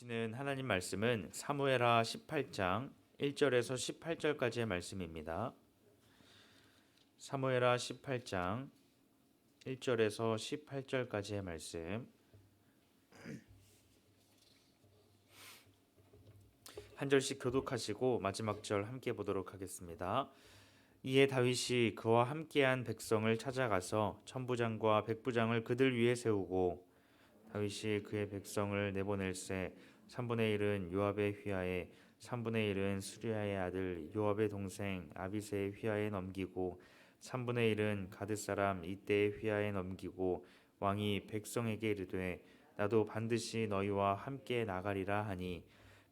주시는 하나님 말씀은 사무엘하 18장 1절에서 18절까지의 말씀입니다. 사무엘하 18장 1절에서 18절까지의 말씀. 한 절씩 교독하시고 마지막 절 함께 보도록 하겠습니다. 이에 다윗이 그와 함께한 백성을 찾아가서 천부장과 백부장을 그들 위에 세우고 다윗이 그의 백성을 내보낼세 3분의 1은 요압의 휘하에 3분의 1은 수리아의 아들 요압의 동생 아비세의 휘하에 넘기고 3분의 1은 가드 사람 이때의 휘하에 넘기고 왕이 백성에게 이르되 나도 반드시 너희와 함께 나가리라 하니.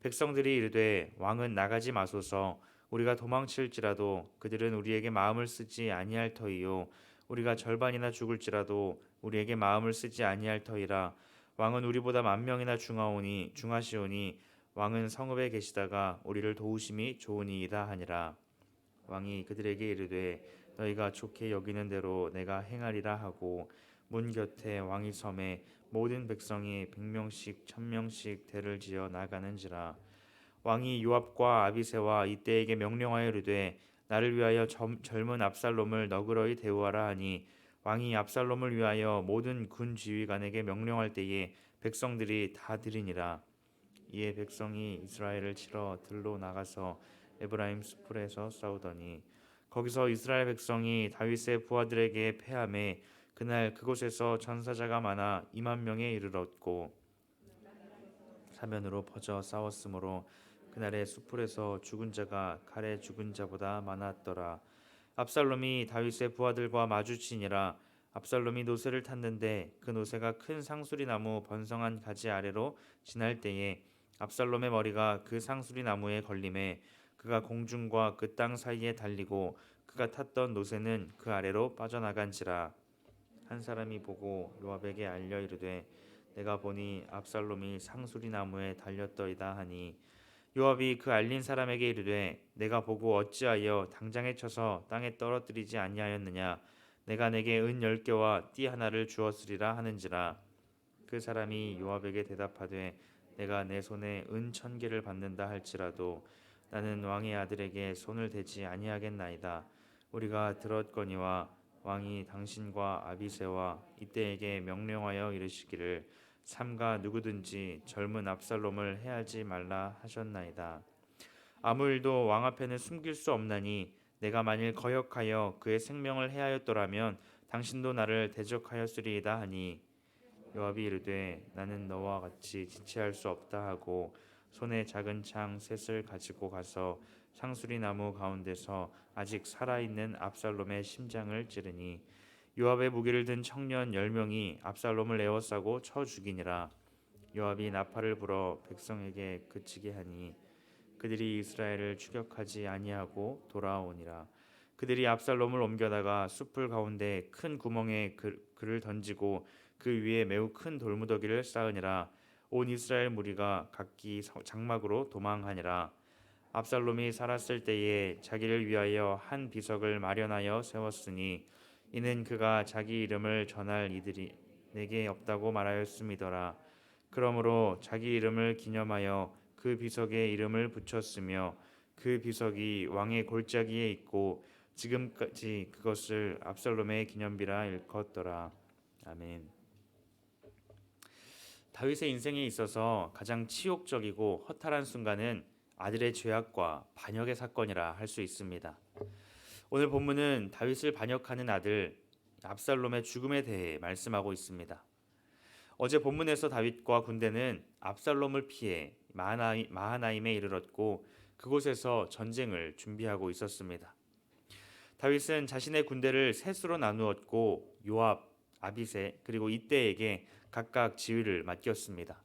백성들이 이르되 왕은 나가지 마소서. 우리가 도망칠지라도 그들은 우리에게 마음을 쓰지 아니할 터이요. 우리가 절반이나 죽을지라도 우리에게 마음을 쓰지 아니할 터이라 왕은 우리보다 만 명이나 중하오니 중하시오니 왕은 성읍에 계시다가 우리를 도우심이 좋으니이다 하니라. 왕이 그들에게 이르되 너희가 좋게 여기는 대로 내가 행하리라 하고 문 곁에 왕의 섬에 모든 백성이 백명씩 천명씩 대를 지어 나가는지라. 왕이 요압과 아비세와 이때에게 명령하여 이르되 나를 위하여 젊, 젊은 압살롬을 너그러이 대우하라 하니 왕이 압살롬을 위하여 모든 군 지휘관에게 명령할 때에 백성들이 다 들으니라. 이에 백성이 이스라엘을 치러 들로 나가서 에브라임 수풀에서 싸우더니 거기서 이스라엘 백성이 다윗의 부하들에게 패함에 그날 그곳에서 전사자가 많아 2만 명에 이르렀고 사면으로 퍼져 싸웠으므로 그날의 수풀에서 죽은 자가 칼에 죽은 자보다 많았더라 압살롬이 다윗의 부하들과 마주치니라 압살롬이 노새를 탔는데 그 노새가 큰 상수리 나무 번성한 가지 아래로 지날 때에 압살롬의 머리가 그 상수리 나무에 걸림에 그가 공중과 그 땅 사이에 달리고 그가 탔던 노새는 그 아래로 빠져나간지라. 한 사람이 보고 요압에게 알려 이르되 내가 보니 압살롬이 상수리 나무에 달렸더이다 하니 요압이 그 알린 사람에게 이르되 내가 보고 어찌하여 당장에 쳐서 땅에 떨어뜨리지 아니하였느냐? 내가 내게 은 열 개와 띠 하나를 주었으리라 하는지라? 그 사람이 요압에게 대답하되 내가 내 손에 은 천 개를 받는다 할지라도 나는 왕의 아들에게 손을 대지 아니하겠나이다. 우리가 들었거니와 왕이 당신과 아비세와 이때에게 명령하여 이르시기를 삼가 누구든지 젊은 압살롬을 해하지 말라 하셨나이다. 아무 일도 왕 앞에는 숨길 수 없나니 내가 만일 거역하여 그의 생명을 해하였더라면 당신도 나를 대적하였으리이다 하니 요압이 이르되 나는 너와 같이 지체할 수 없다 하고 손에 작은 창 셋을 가지고 가서 상수리 나무 가운데서 아직 살아있는 압살롬의 심장을 찌르니 요압의 무기를 든 청년 열 명이 압살롬을 에워싸고 쳐 죽이니라. 요압이 나팔을 불어 백성에게 그치게 하니 그들이 이스라엘을 추격하지 아니하고 돌아오니라. 그들이 압살롬을 옮겨다가 숲을 가운데 큰 구멍에 그, 그를 던지고 그 위에 매우 큰 돌무더기를 쌓으니라. 온 이스라엘 무리가 각기 장막으로 도망하니라. 압살롬이 살았을 때에 자기를 위하여 한 비석을 마련하여 세웠으니 이는 그가 자기 이름을 전할 이들이 내게 없다고 말하였음이더라. 그러므로 자기 이름을 기념하여 그 비석에 이름을 붙였으며 그 비석이 왕의 골짜기에 있고 지금까지 그것을 압살롬의 기념비라 일컫더라. 아멘. 다윗의 인생에 있어서 가장 치욕적이고 허탈한 순간은 아들의 죄악과 반역의 사건이라 할 수 있습니다. 오늘 본문은 다윗을 반역하는 아들 압살롬의 죽음에 대해 말씀하고 있습니다. 어제 본문에서 다윗과 군대는 압살롬을 피해 마하나임에 이르렀고 그곳에서 전쟁을 준비하고 있었습니다. 다윗은 자신의 군대를 셋으로 나누었고 요압, 아비세 그리고 이때에게 각각 지휘를 맡겼습니다.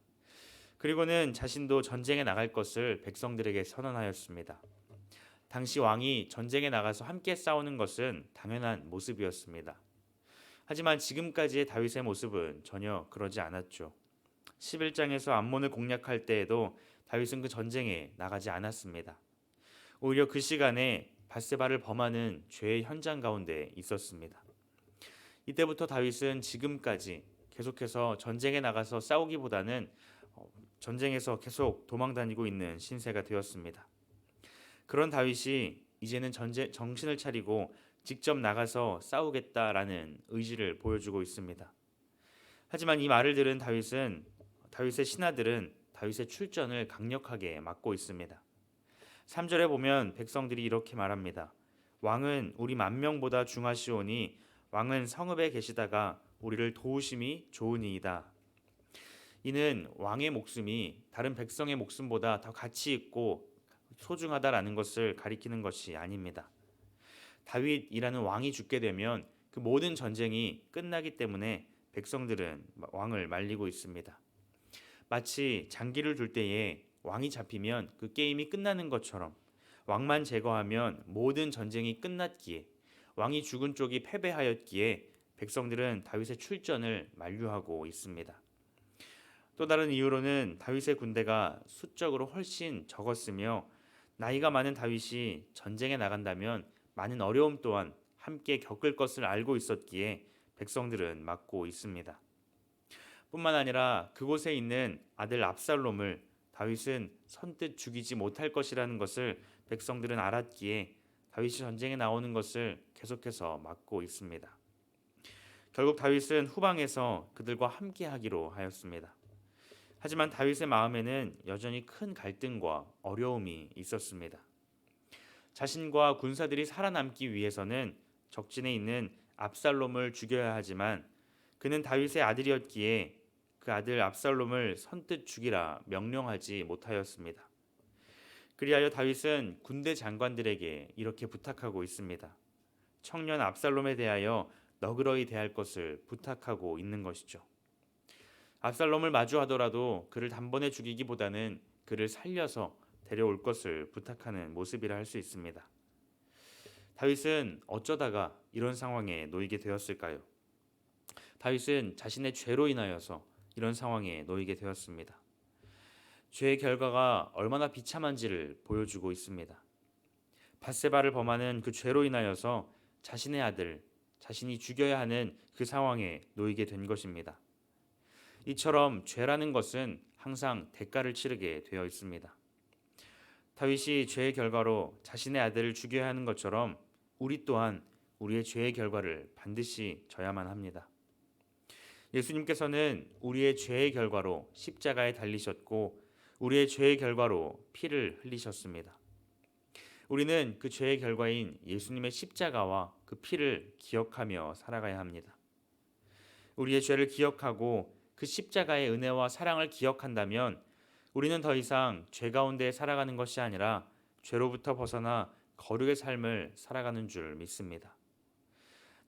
그리고는 자신도 전쟁에 나갈 것을 백성들에게 선언하였습니다. 당시 왕이 전쟁에 나가서 함께 싸우는 것은 당연한 모습이었습니다. 하지만 지금까지의 다윗의 모습은 전혀 그러지 않았죠. 11장에서 암몬을 공략할 때에도 다윗은 그 전쟁에 나가지 않았습니다. 오히려 그 시간에 바세바를 범하는 죄의 현장 가운데 있었습니다. 이때부터 다윗은 지금까지 계속해서 전쟁에 나가서 싸우기보다는 어, 전쟁에서 계속 도망 다니고 있는 신세가 되었습니다. 그런 다윗이 이제는 전제, 정신을 차리고 직접 나가서 싸우겠다라는 의지를 보여주고 있습니다. 하지만 이 말을 들은 다윗은 다윗의 신하들은 다윗의 출전을 강력하게 막고 있습니다. 3절에 보면 백성들이 이렇게 말합니다. 왕은 우리 만 명보다 중하시오니 왕은 성읍에 계시다가 우리를 도우심이 좋으니이다. 이는 왕의 목숨이 다른 백성의 목숨보다 더 가치 있고 소중하다라는 것을 가리키는 것이 아닙니다. 다윗이라는 왕이 죽게 되면 그 모든 전쟁이 끝나기 때문에 백성들은 왕을 말리고 있습니다. 마치 장기를 둘 때에 왕이 잡히면 그 게임이 끝나는 것처럼 왕만 제거하면 모든 전쟁이 끝났기에 왕이 죽은 쪽이 패배하였기에 백성들은 다윗의 출전을 만류하고 있습니다. 또 다른 이유로는 다윗의 군대가 수적으로 훨씬 적었으며 나이가 많은 다윗이 전쟁에 나간다면 많은 어려움 또한 함께 겪을 것을 알고 있었기에 백성들은 막고 있습니다. 뿐만 아니라 그곳에 있는 아들 압살롬을 다윗은 선뜻 죽이지 못할 것이라는 것을 백성들은 알았기에 다윗이 전쟁에 나오는 것을 계속해서 막고 있습니다. 결국 다윗은 후방에서 그들과 함께 하기로 하였습니다. 하지만 다윗의 마음에는 여전히 큰 갈등과 어려움이 있었습니다. 자신과 군사들이 살아남기 위해서는 적진에 있는 압살롬을 죽여야 하지만 그는 다윗의 아들이었기에 그 아들 압살롬을 선뜻 죽이라 명령하지 못하였습니다. 그리하여 다윗은 군대 장관들에게 이렇게 부탁하고 있습니다. 청년 압살롬에 대하여 너그러이 대할 것을 부탁하고 있는 것이죠. 압살롬을 마주하더라도 그를 단번에 죽이기보다는 그를 살려서 데려올 것을 부탁하는 모습이라 할 수 있습니다. 다윗은 어쩌다가 이런 상황에 놓이게 되었을까요? 다윗은 자신의 죄로 인하여서 이런 상황에 놓이게 되었습니다. 죄의 결과가 얼마나 비참한지를 보여주고 있습니다. 바세바를 범하는 그 죄로 인하여서 자신의 아들, 자신이 죽여야 하는 그 상황에 놓이게 된 것입니다. 이처럼 죄라는 것은 항상 대가를 치르게 되어 있습니다. 다윗이 죄의 결과로 자신의 아들을 죽여야 하는 것처럼 우리 또한 우리의 죄의 결과를 반드시 져야만 합니다. 예수님께서는 우리의 죄의 결과로 십자가에 달리셨고 우리의 죄의 결과로 피를 흘리셨습니다. 우리는 그 죄의 결과인 예수님의 십자가와 그 피를 기억하며 살아가야 합니다. 우리의 죄를 기억하고 그 십자가의 은혜와 사랑을 기억한다면 우리는 더 이상 죄 가운데 살아가는 것이 아니라 죄로부터 벗어나 거룩의 삶을 살아가는 줄 믿습니다.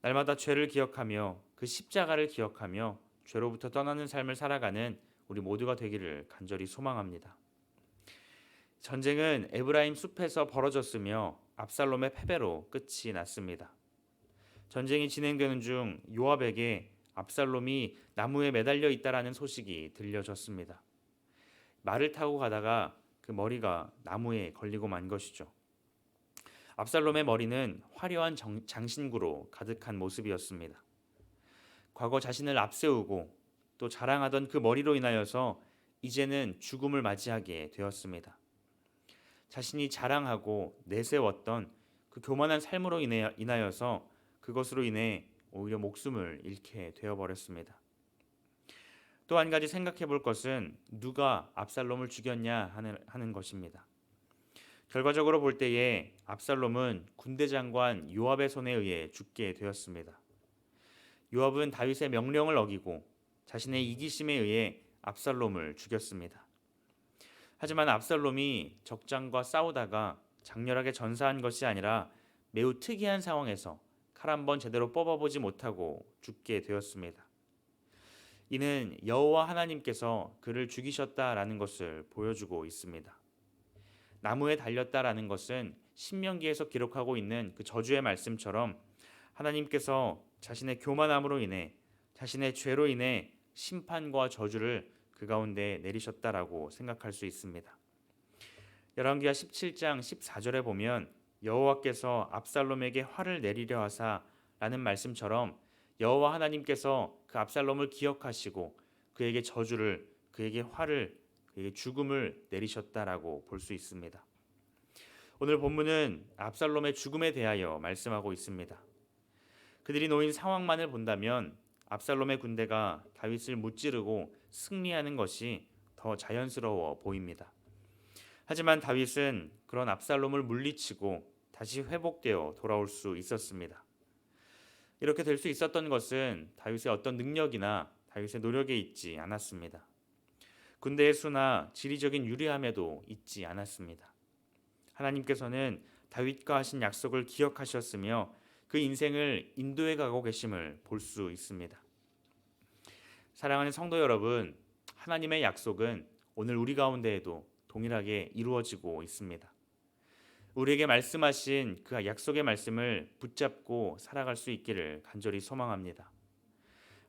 날마다 죄를 기억하며 그 십자가를 기억하며 죄로부터 떠나는 삶을 살아가는 우리 모두가 되기를 간절히 소망합니다. 전쟁은 에브라임 숲에서 벌어졌으며 압살롬의 패배로 끝이 났습니다. 전쟁이 진행되는 중 요압에게 압살롬이 나무에 매달려 있다라는 소식이 들려졌습니다. 말을 타고 가다가 그 머리가 나무에 걸리고 만 것이죠. 압살롬의 머리는 화려한 정, 장신구로 가득한 모습이었습니다. 과거 자신을 앞세우고 또 자랑하던 그 머리로 인하여서 이제는 죽음을 맞이하게 되었습니다. 자신이 자랑하고 내세웠던 그 교만한 삶으로 인하여서 그것으로 인해 오히려 목숨을 잃게 되어버렸습니다. 또 한 가지 생각해 볼 것은 누가 압살롬을 죽였냐 하는, 하는 것입니다. 결과적으로 볼 때에 압살롬은 군대 장관 요압의 손에 의해 죽게 되었습니다. 요압은 다윗의 명령을 어기고 자신의 이기심에 의해 압살롬을 죽였습니다. 하지만 압살롬이 적장과 싸우다가 장렬하게 전사한 것이 아니라 매우 특이한 상황에서 칼 한번 제대로 뽑아보지 못하고 죽게 되었습니다. 이는 여호와 하나님께서 그를 죽이셨다라는 것을 보여주고 있습니다. 나무에 달렸다라는 것은 신명기에서 기록하고 있는 그 저주의 말씀처럼 하나님께서 자신의 교만함으로 인해 자신의 죄로 인해 심판과 저주를 그 가운데 내리셨다라고 생각할 수 있습니다. 열왕기하 17장 14절에 보면 여호와께서 압살롬에게 화를 내리려 하사라는 말씀처럼 여호와 하나님께서 그 압살롬을 기억하시고 그에게 저주를 그에게 화를 그에게 죽음을 내리셨다라고 볼 수 있습니다. 오늘 본문은 압살롬의 죽음에 대하여 말씀하고 있습니다. 그들이 놓인 상황만을 본다면 압살롬의 군대가 다윗을 무찌르고 승리하는 것이 더 자연스러워 보입니다. 하지만 다윗은 그런 압살롬을 물리치고 다시 회복되어 돌아올 수 있었습니다. 이렇게 될 수 있었던 것은 다윗의 어떤 능력이나 다윗의 노력에 있지 않았습니다. 군대의 수나 지리적인 유리함에도 있지 않았습니다. 하나님께서는 다윗과 하신 약속을 기억하셨으며 그 인생을 인도해 가고 계심을 볼 수 있습니다. 사랑하는 성도 여러분, 하나님의 약속은 오늘 우리 가운데에도 동일하게 이루어지고 있습니다. 우리에게 말씀하신 그 약속의 말씀을 붙잡고 살아갈 수 있기를 간절히 소망합니다.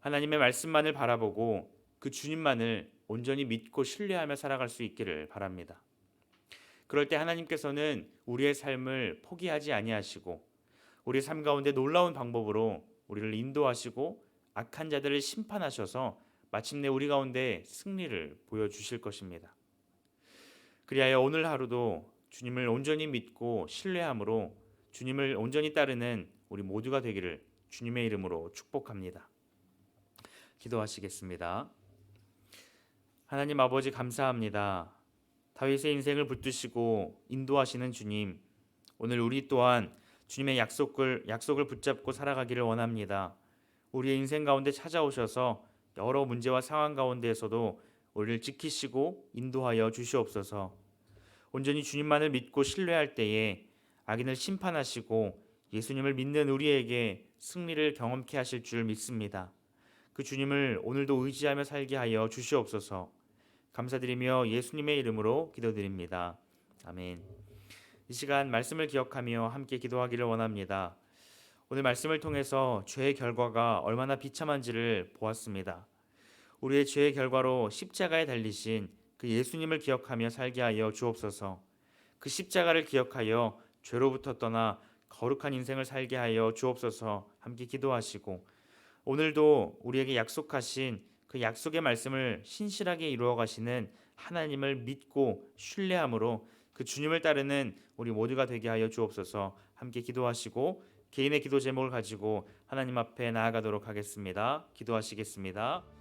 하나님의 말씀만을 바라보고 그 주님만을 온전히 믿고 신뢰하며 살아갈 수 있기를 바랍니다. 그럴 때 하나님께서는 우리의 삶을 포기하지 아니하시고 우리 삶 가운데 놀라운 방법으로 우리를 인도하시고 악한 자들을 심판하셔서 마침내 우리 가운데 승리를 보여 주실 것입니다. 그리하여 오늘 하루도 주님을 온전히 믿고 신뢰함으로 주님을 온전히 따르는 우리 모두가 되기를 주님의 이름으로 축복합니다. 기도하시겠습니다. 하나님 아버지 감사합니다. 다윗의 인생을 붙드시고 인도하시는 주님, 오늘 우리 또한 주님의 약속을 약속을 붙잡고 살아가기를 원합니다. 우리의 인생 가운데 찾아오셔서 여러 문제와 상황 가운데에서도 우리를 지키시고 인도하여 주시옵소서. 온전히 주님만을 믿고 신뢰할 때에 악인을 심판하시고 예수님을 믿는 우리에게 승리를 경험케 하실 줄 믿습니다. 그 주님을 오늘도 의지하며 살게 하여 주시옵소서. 감사드리며 예수님의 이름으로 기도드립니다. 아멘. 이 시간 말씀을 기억하며 함께 기도하기를 원합니다. 오늘 말씀을 통해서 죄의 결과가 얼마나 비참한지를 보았습니다. 우리의 죄의 결과로 십자가에 달리신 그 예수님을 기억하며 살게 하여 주옵소서. 그 십자가를 기억하여 죄로부터 떠나 거룩한 인생을 살게 하여 주옵소서. 함께 기도하시고 오늘도 우리에게 약속하신 그 약속의 말씀을 신실하게 이루어 가시는 하나님을 믿고 신뢰함으로 그 주님을 따르는 우리 모두가 되게 하여 주옵소서. 함께 기도하시고 개인의 기도 제목을 가지고 하나님 앞에 나아가도록 하겠습니다. 기도하시겠습니다.